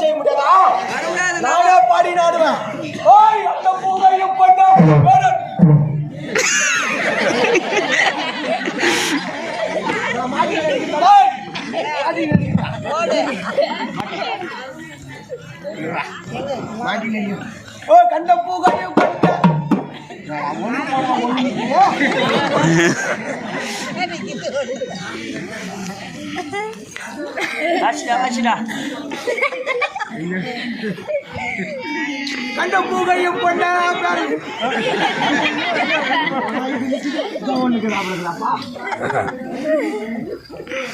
செய்ய முடியாதா நானே பாடி நாடுவேன் ஓய் அந்த பூவையும் பண்ண வேற நான் மாட்டி அடிக்கிறேன். ஏய், மாட்டி அடிக்கிறேன். ஓ கண்ட பூவையும் பண்ண கண்ட பூகையும்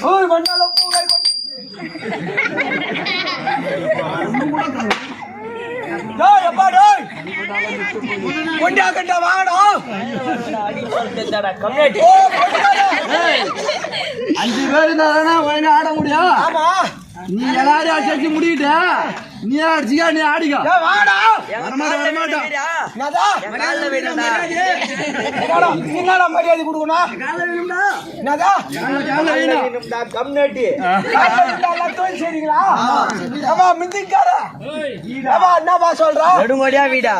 ஓய் மண்ணால பூகை டேய் கொண்டா கண்டா கொண்டாடா அஞ்சு பேர் இருந்தா உடனே ஆட முடியும் ஆமா நீ எல்லாரும் அடிச்சு முடிக்கிட்ட நீ அடிச்சுக்கா நீ ஆடிக்கோ. ஏய் வாடா. வரமாட்டேன் வரமாட்டேன். என்னடா? மரியாதை கொடுக்கணும்? செய்றீங்களா ஏம்மா, மிந்திக்கார ஏம்மா, என்னப்பா சொல்ற? நெடுங்கோடியா வீடா?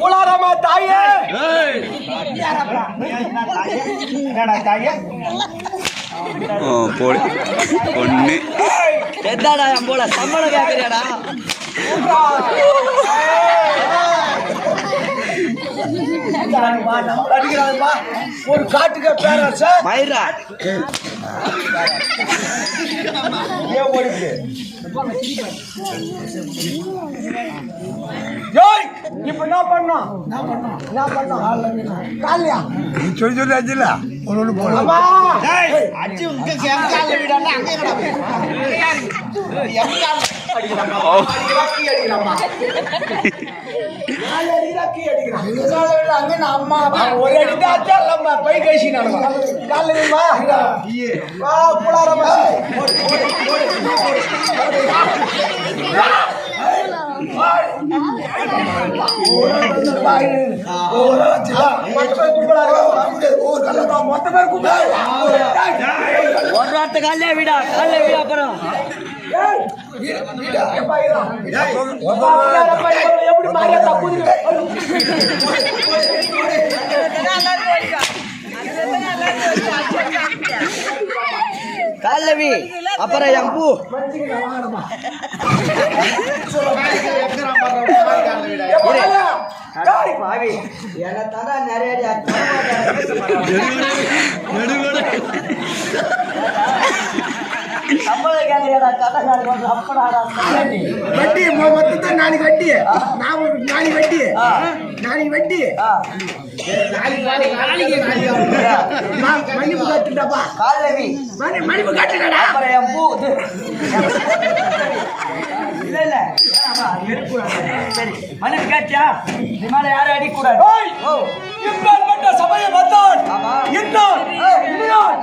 புலாரமா தாயே. ஏய், என்னடா தாயே? போடு எதாடா எத்தாடா போல சம்பளம் கேட்கறியாடா அடிக்கிறாங்கப்பா ஒரு காட்டுக்கு பேரரச மயிரா ஏன் ஓடிட்டு ஏய் இப்ப என்ன பண்ணோம் என்ன பண்ணோம் காலையா சொல்லி சொல்லி அஞ்சில ஒன்று ஒன்று போடலாம் அம்மா ஒரு அடி தாச்சா இல்லம்மா பை கழிச்சு நான் காலையிலமா வா புலாரமா மொத்த பேர் கூப்பிடாது ஒரு வார்த்தை காலையா அப்புறம். எப்படி மாறியா தப்புது அப்புறம் என் பூ. பாவி என்ன தானே நிறைய கேட்கறியாடா கட்டக்காரங்க வந்து அப்படாடா வட்டி மொத்தத்தை நாளைக்கு வட்டி நாளைக்கு வட்டி நாளைக்கு வட்டி மன்னிப்பு கட்டுடாப்பா மன்னிப்பு கட்டுடா. இல்ல இல்ல. சரி. மன்னிப்பு கேட்டியா? மேல யாரும் அடிக்கூடாது! ஓ. இப்பேற்பட்ட வந்தான். இன்னான் இன்னான்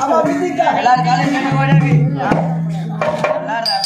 அவன் விதிக்க எல்லாரும் காலையில் கண்ணு ஓடாவி எல்லாரும்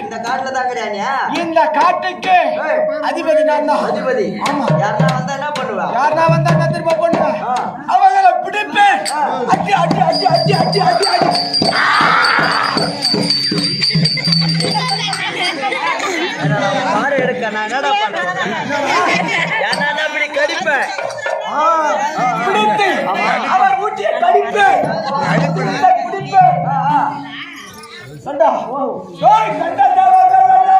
இந்த காட்டுல தான் கிடையானியா இந்த காட்டுக்கு அதிபதி நான் தான். அதிபதி. ஆமா. யாருன்னா வந்தா என்ன பண்ணுவா? யாருனா வந்தா என்ன திரும்ப பண்ணுவேன். அவங்களை பிடிப்பேன். அடி அடி அடி அடி அடி அடி அடி. மாறு எடுக்க நான் என்னடா பண்ணுவேன் யாருன்னா அப்படி கடிப்பேன். ஆ, பிடித்து அவர் ஊட்டிய கடிப்பேன். பிடிப்பேன் சண்டா. ஓய் சண்டா தேவா தேவா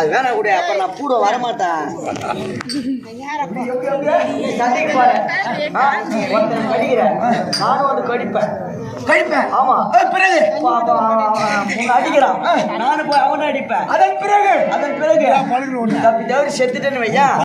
அது வேணா கூட அப்புறம் நான் கூட வரமாட்டேன். நீ சண்டைக்கு போறேன் கடிக்கிறேன் நானும் வந்து கடிப்பேன். கழிப்பேன் ஆமா. பிறகு? அப்ப அடிக்கிறான் நானும் போய் அவனை அடிப்பேன். அதன் பிறகு? அதன் பிறகு. தப்பி தவறி செத்துட்டேன்னு வையா